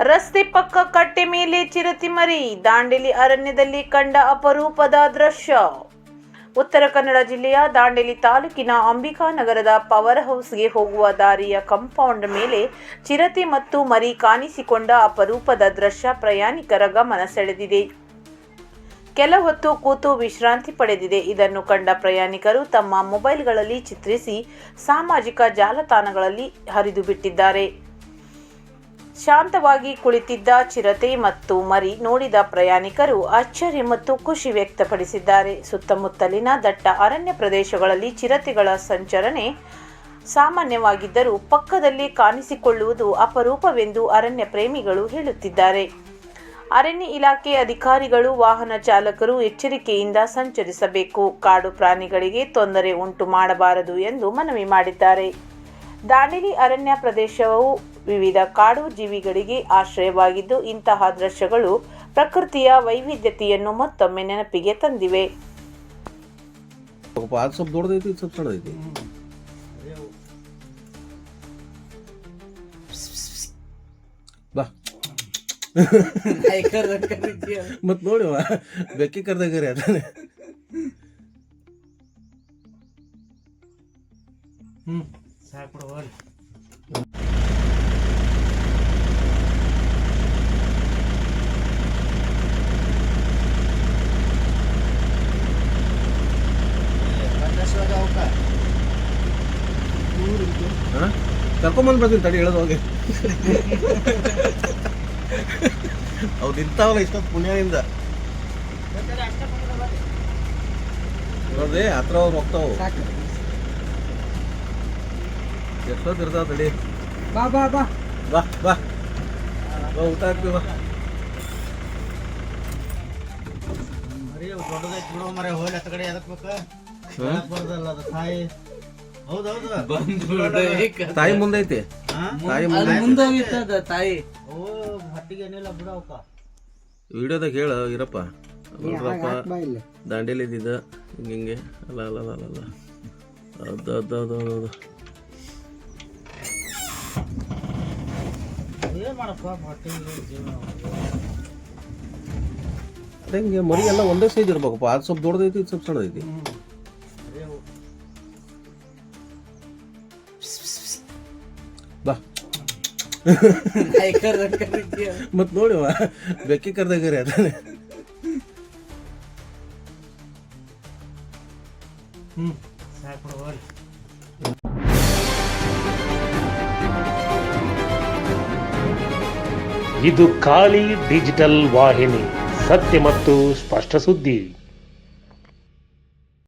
ರಸ್ತೆ ಪಕ್ಕ ಕಟ್ಟೆ ಮೇಲೆ ಚಿರತೆ ಮರಿ ದಾಂಡೇಲಿ ಅರಣ್ಯದಲ್ಲಿ ಕಂಡ ಅಪರೂಪದ ದೃಶ್ಯ. ಉತ್ತರ ಕನ್ನಡ ಜಿಲ್ಲೆಯ ದಾಂಡೇಲಿ ತಾಲೂಕಿನ ಅಂಬಿಕಾ ನಗರದ ಪವರ್ ಹೌಸ್ಗೆ ಹೋಗುವ ದಾರಿಯ ಕಾಂಪೌಂಡ್ ಮೇಲೆ ಚಿರತೆ ಮತ್ತು ಮರಿ ಕಾಣಿಸಿಕೊಂಡ ಅಪರೂಪದ ದೃಶ್ಯ ಪ್ರಯಾಣಿಕರ ಗಮನ ಸೆಳೆದಿದೆ. ಕೆಲ ಹೊತ್ತು ಕೂತು ವಿಶ್ರಾಂತಿ ಪಡೆದಿದೆ. ಇದನ್ನು ಕಂಡ ಪ್ರಯಾಣಿಕರು ತಮ್ಮ ಮೊಬೈಲ್ಗಳಲ್ಲಿ ಚಿತ್ರಿಸಿ ಸಾಮಾಜಿಕ ಜಾಲತಾಣಗಳಲ್ಲಿ ಹರಿದು ಬಿಟ್ಟಿದ್ದಾರೆ ಶಾಂತವಾಗಿ ಕುಳಿತಿದ್ದ ಚಿರತೆ ಮತ್ತು ಮರಿ ನೋಡಿದ ಪ್ರಯಾಣಿಕರು ಆಶ್ಚರ್ಯ ಮತ್ತು ಖುಷಿ ವ್ಯಕ್ತಪಡಿಸಿದ್ದಾರೆ. ಸುತ್ತಮುತ್ತಲಿನ ದಟ್ಟ ಅರಣ್ಯ ಪ್ರದೇಶಗಳಲ್ಲಿ ಚಿರತೆಗಳ ಸಂಚರಣೆ ಸಾಮಾನ್ಯವಾಗಿದ್ದರೂ ಪಕ್ಕದಲ್ಲಿ ಕಾಣಿಸಿಕೊಳ್ಳುವುದು ಅಪರೂಪವೆಂದು ಅರಣ್ಯ ಪ್ರೇಮಿಗಳು ಹೇಳುತ್ತಿದ್ದಾರೆ. ಅರಣ್ಯ ಇಲಾಖೆ ಅಧಿಕಾರಿಗಳು, ವಾಹನ ಚಾಲಕರು ಎಚ್ಚರಿಕೆಯಿಂದ ಸಂಚರಿಸಬೇಕು. ಕಾಡು ಪ್ರಾಣಿಗಳಿಗೆ ತೊಂದರೆ ಉಂಟು ಮಾಡಬಾರದು ಎಂದು ಮನವಿ ಮಾಡಿದ್ದಾರೆ. ದಾಂಡೇಲಿ ಅರಣ್ಯ ಪ್ರದೇಶವು ವಿವಿಧ ಕಾಡು ಜೀವಿಗಳಿಗೆ ಆಶ್ರಯವಾಗಿದ್ದು ಇಂತಹ ದೃಶ್ಯಗಳು ಪ್ರಕೃತಿಯ ವೈವಿಧ್ಯತೆಯನ್ನು ಮತ್ತೊಮ್ಮೆ ನೆನಪಿಗೆ ತಂದಿವೆ. ಮತ್ ನೋಡಿವ ಬೆಕ್ಕಿ ಕರ್ದಾಗರಿ ಅದಾನೆ ಹಾ ಕರ್ಕೊಂಬಂದ್ ಬರ್ತೀನಿ ತಡಿ ಹೇಳೋದು ಹೋಗಿ. ಅವ್ರು ನಿಂತಾವಲ್ಲ ಇಷ್ಟೊಂದು ಪುಣ್ಯದಿಂದ. ನೋಡ್ರಿ ಹತ್ರ ಅವ್ರು ಹೋಗ್ತಾವು. ಎಷ್ಟೊತ್ತು ಇರ್ತಾವ ತಡಿ. ಬಾ ಬಾ ಬಾ. ಬಾ ಬಾ. ಬಾ ಊಟ ಹಾಕ್ತೀವಿ ಬಾ. ಮರಿ ದೊಡ್ಡದೈತಿ ಬಿಡೋ ಮರೆ ಹೋಗ್ಲಿ ಹತ್ತ ಕಡೆ ಎದಕ್ಬೇಕು ಬರ್ದಲ್ಲ ಅದು ತಾಯಿ? ತಾಯಿ ಮುಂದೈತಿ? ತಾಯಿ ಮುಂದೆ ತಾಯಿ. ಓ ಹಟ್ಟಿಗೆ ಏನಿಲ್ಲ ಬಿಡ ಅವಕ್ಕ. ವಿಡಿಯೋದಾಗ ಹೇಳ ಇರಪ್ಪ ನೋಡ್ರಪ್ಪ ದಾಂಡೇಲಿ ಇದ್ದಿದ್ದ ಹಿಂಗೆ ಹಿಂಗೆ. ಅಲ್ಲ ಅಲ್ಲ ಅಲ್ಲ ಅಲ್ಲ ಅದು ಅದು ಅದು ಅದು ಅದು. ಮರಿ ಎಲ್ಲ ಒಂದೇ ಸೈಜ್ ಇರ್ಬೇಕಪ್ಪ. ಅದು ಸ್ವಲ್ಪ ದೊಡ್ಡದೈತಿ ಇದು ಸ್ವಲ್ಪ ಸಣ್ಣದೈತಿ. ಬಾ. ಮತ್ ನೋಡುವ. ಬೆಕ್ಕಿ ಕರ್ದಾಗರಿ ಅದಾನೆ. ಹ್ಮ್. ಸಾಕ್ ಬಿಡು ಹೋಗ್ಲಿ ಇದು ಖಾಲಿ ಡಿಜಿಟಲ್ ವಾಹಿನಿ ಸತ್ಯ ಮತ್ತು ಸ್ಪಷ್ಟ ಸುದ್ದಿ.